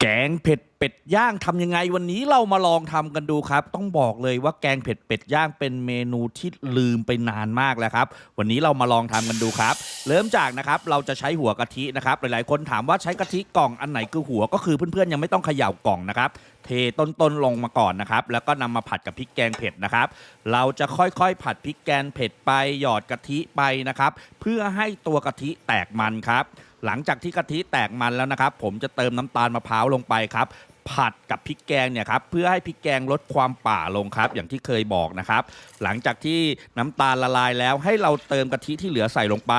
แกงเผ็ด เป็ดย่างทำยังไงวันนี้เรามาลองทำกันดูครับ ต้องบอกเลยว่าแกงเผ็ดเป็ดย่างเป็นเมนูที่ลืมไปนานมากแล้วครับ วันนี้เรามาลองทำกันดูครับ เริ่มจากนะครับเราจะใช้หัวกะทินะครับหลายๆ คนถามว่าใช้กะทิกล่องอันไหนคือหัวก็คือเพื่อนๆยังไม่ต้องเขย่ากล่องนะครับเทต้นๆลงมาก่อนนะครับ แล้วก็นำมาผัดกับพริกแกงเผ็ดนะครับ เราจะค่อยๆ ผัดพริกแกงเผ็ดไปหยอดกะทิไปนะครับ เพื่อให้ตัวกะทิแตกมันครับ หลังจากที่กะทิแตกมันแล้วนะครับ ผมจะเติมน้ำตาลมะพร้าวลงไปครับ ผัดกับพริกแกงเนี่ยครับเพื่อให้พริกแกงลดความป่าลงครับ อย่างที่เคยบอกนะครับ หลังจากที่น้ำตาลละลายแล้วให้เราเติมกะทิที่เหลือใส่ลงไป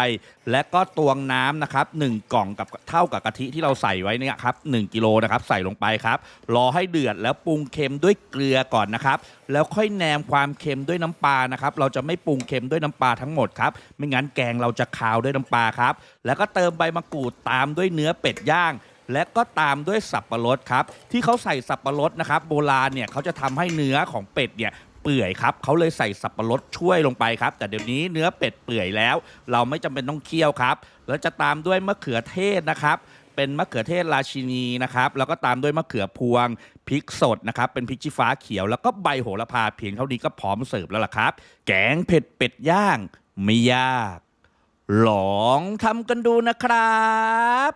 และก็ตวงน้ำนะครับหนึ่งกล่องกับเท่ากับกะทิที่เราใส่ไว้เนี่ยครับหนึ่งกิโลนะครับใส่ลงไปครับ รอให้เดือดแล้วปรุงเค็มด้วยเกลือก่อนนะครับ แล้วค่อยแนมความเค็มด้วยน้ำปลานะครับ เราจะไม่ปรุงเค็มด้วยน้ำปลาทั้งหมดครับ ไม่งั้นแกงเราจะคาวด้วยน้ำปลาครับ แล้วก็เติมใบมะกรูดตามด้วยเนื้อเป็ดย่าง และก็ตามด้วยสับปะรดครับ ที่เขาใส่สับปะรดนะครับ โบราณเนี่ยเขาจะทำให้เนื้อของเป็ดเนี่ยเปื่อยครับเขาเลยใส่สับปะรดช่วยลงไปครับ แต่เดี๋ยวนี้เนื้อเป็ดเปื่อยแล้ว เราไม่จำเป็นต้องเคี่ยวครับ แล้วจะตามด้วยมะเขือเทศนะครับ เป็นมะเขือเทศราชินีนะครับ แล้วก็ตามด้วยมะเขือพวงพริกสดนะครับ เป็นพริกชี้ฟ้าเขียว แล้วก็ใบโหระพาเพียงเท่านี้ก็พร้อมเสิร์ฟแล้วล่ะครับ แกงเผ็ดเป็ดย่างไม่ยาก ลองทำกันดูนะครับ